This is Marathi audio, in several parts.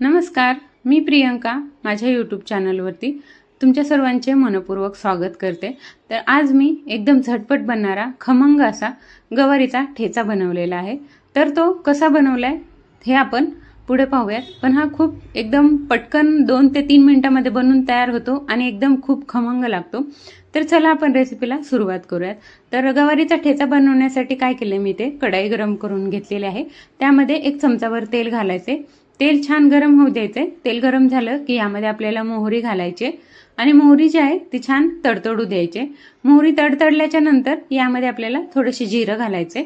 नमस्कार मी प्रियंका माझ्या यूट्यूब चॅनलवरती तुमच्या सर्वांचे मनपूर्वक स्वागत करते. तर आज मी एकदम झटपट बनणारा खमंग असा गवारीचा ठेचा बनवलेला आहे. तर तो कसा बनवलाय हे आपण पुढे पाहूयात. पण हा खूप एकदम पटकन दोन ते तीन मिनटामध्ये बनवून तयार होतो आणि एकदम खूप खमंग लागतो. तर चला आपण रेसिपीला सुरुवात करूयात. तर गवारीचा ठेचा बनवण्यासाठी काय केलं मी ते कढाई गरम करून घेतलेली आहे. त्यामध्ये एक चमचाभर तेल घालायचे. तेल छान गरम होऊ द्यायचे तेल गरम झालं की यामध्ये आपल्याला मोहरी घालायची आणि मोहरी जी आहे ती छान तडतडू द्यायचे मोहरी तडतडल्याच्या नंतर यामध्ये आपल्याला थोडेसे जिरं घालायचे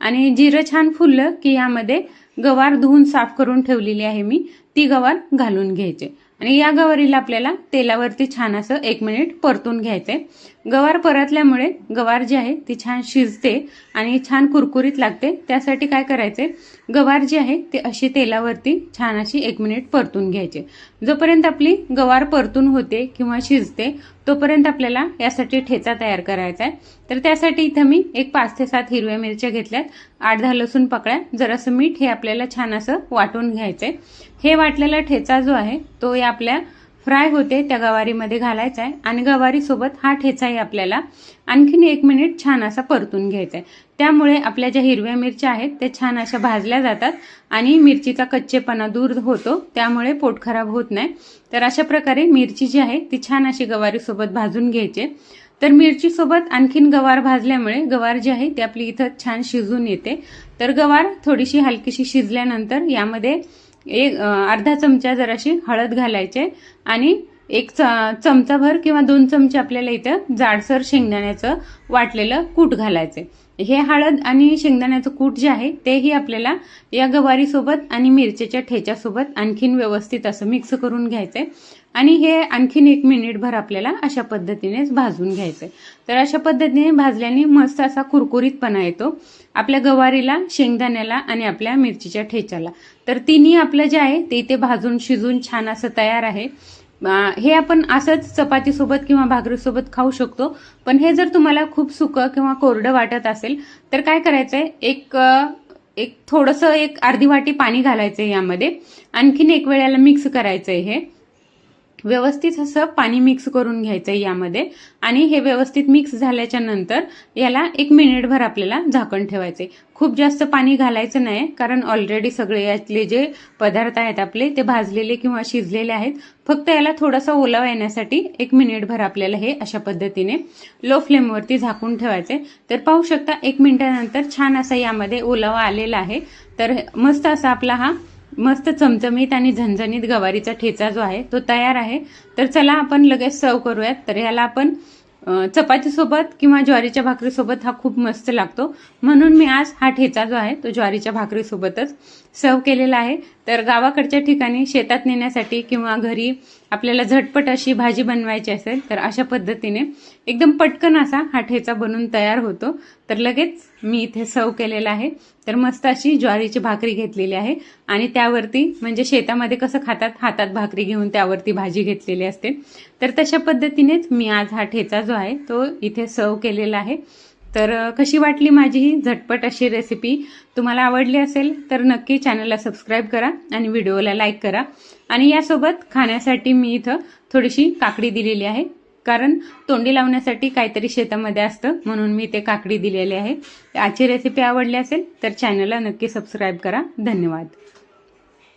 आणि जिरं छान फुललं की यामध्ये गवार धुवून साफ करून ठेवलेली आहे मी. ती गवार घालून घ्यायचे आणि या गवारीला आपल्याला तेलावरती छान असं एक मिनिट परतून घ्यायचंय. गवार परतल्यामुळे गवार जी आहे ती छान शिजते आणि छान कुरकुरीत लागते. त्यासाठी काय करायचे? गवार जी आहे ती अशी तेलावरती छान अशी एक मिनिट परतून घ्यायचे. जोपर्यंत आपली गवार परतून होते किंवा शिजते तोपर्यंत आपल्याला यासाठी ठेचा तयार करायचा आहे. तर त्यासाठी इथं मी एक पाच ते सात हिरव्या मिरच्या घेतल्यात. आठ दहा लसूण पकड्या जरासं मीठ हे आपल्याला छान असं वाटून घ्यायचं आहे हे वाटलेला ठेचा जो आहे तो या आपल्या फ्राय होते त्या गवारीमध्ये घालायचा आहे. आणि गवारीसोबत हा ठेचाही आपल्याला आणखीन एक मिनिट छान असा परतून घ्यायचा आहे. त्यामुळे आपल्या ज्या हिरव्या मिरच्या आहेत त्या छान अशा भाजल्या जातात आणि मिरचीचा कच्चेपणा दूर होतो त्यामुळे पोट खराब होत नाही. तर अशा प्रकारे मिरची जी आहे ती छान अशी गवारीसोबत भाजून घ्यायची तर मिरचीसोबत आणखीन गवार भाजल्यामुळे गवार जी आहे ती आपली इथं छान शिजून येते. तर गवार थोडीशी हलकीशी शिजल्यानंतर यामध्ये एक अर्धा चमचा जराशी हळद घालायचे आणि एक चमचाभर किंवा दोन चमचे आपल्याला इथं जाडसर शेंगदाण्याचं वाटलेलं कूट घालायचे. हे हळद आणि शेंगदाण्याचं कूट जे आहे तेही आपल्याला या गवारीसोबत आणि मिरचीच्या ठेच्यासोबत आणखीन व्यवस्थित असं मिक्स करून घ्यायचंय. आणि हे आणखीन एक मिनिटभर आपल्याला अशा पद्धतीनेच भाजून घ्यायचंय. तर अशा पद्धतीने भाजल्याने मस्त असा कुरकुरीतपणा येतो. आपल्या गवारीला शेंगदाण्याला आणि आपल्या मिरचीच्या ठेच्याला. तर तिन्ही आपलं जे आहे ते इथे भाजून शिजून छान असं तयार आहे. हे आपण असंच चपातीसोबत किंवा भाकरीसोबत खाऊ शकतो. पण हे जर तुम्हाला खूप सुकं किंवा कोरडं वाटत असेल तर काय करायचंय? एक एक थोडंसं एक अर्धी वाटी पाणी घालायचं आहे यामध्ये. आणखीन एक वेळेला मिक्स करायचं आहे हे. व्यवस्थित असं पाणी मिक्स करून घ्यायचं आहे यामध्ये. आणि हे व्यवस्थित मिक्स झाल्याच्यानंतर याला एक मिनिटभर आपल्याला झाकण ठेवायचे खूप जास्त पाणी घालायचं नाही कारण ऑलरेडी सगळे यातले जे पदार्थ आहेत आपले ते भाजलेले किंवा शिजलेले आहेत. फक्त याला थोडासा ओलावा येण्यासाठी एक मिनिटभर आपल्याला हे अशा पद्धतीने लो फ्लेमवरती झाकून ठेवायचे तर पाहू शकता एक मिनिटानंतर छान असा यामध्ये ओलावा आलेला आहे. तर मस्त असा आपला हा मस्त चमचमीत आणि झणझणीत गवारीचा ठेचा जो आहे तो तयार आहे. तर चला आपण लगेच सर्व करूयात. तर ह्याला आपण चपातीसोबत किंवा ज्वारीच्या भाकरीसोबत हा खूप मस्त लागतो. म्हणून मी आज हा ठेचा जो आहे तो ज्वारीच्या भाकरीसोबतच सर्व केलेला आहे. तर गावाकडच्या ठिकाणी शेतात नेण्यासाठी किंवा घरी आपल्याला झटपट अशी भाजी बनवायची असेल तर अशा पद्धतीने एकदम पटकन असा हा ठेचा बनून तयार होतो. तर लगेच मी इथे सर्व केलेला आहे. तर मस्त अशी ज्वारीची भाकरी घेतलेली आहे आणि त्यावरती म्हणजे शेतामध्ये कसं खातात हातात भाकरी घेऊन त्यावरती भाजी घेतलेली असते. तर तशा पद्धतीनेच मी आज हा ठेचा जो आहे तो इथे सर्व केलेला आहे. तर कशी वाटली माझी ही झटपट अशी रेसिपी तुम्हाला आवडली असेल तर नक्की चॅनलला सबस्क्राईब करा आणि व्हिडिओला लाईक करा. आणि यासोबत खाण्यासाठी मी इथं थोडीशी काकडी दिलेली आहे. कारण तोंडी लावण्यासाठी काहीतरी शेतामध्ये असतं म्हणून मी ते काकडी दिलेली आहे. आजची रेसिपी आवडली असेल तर चॅनलला नक्की सबस्क्राईब करा. धन्यवाद.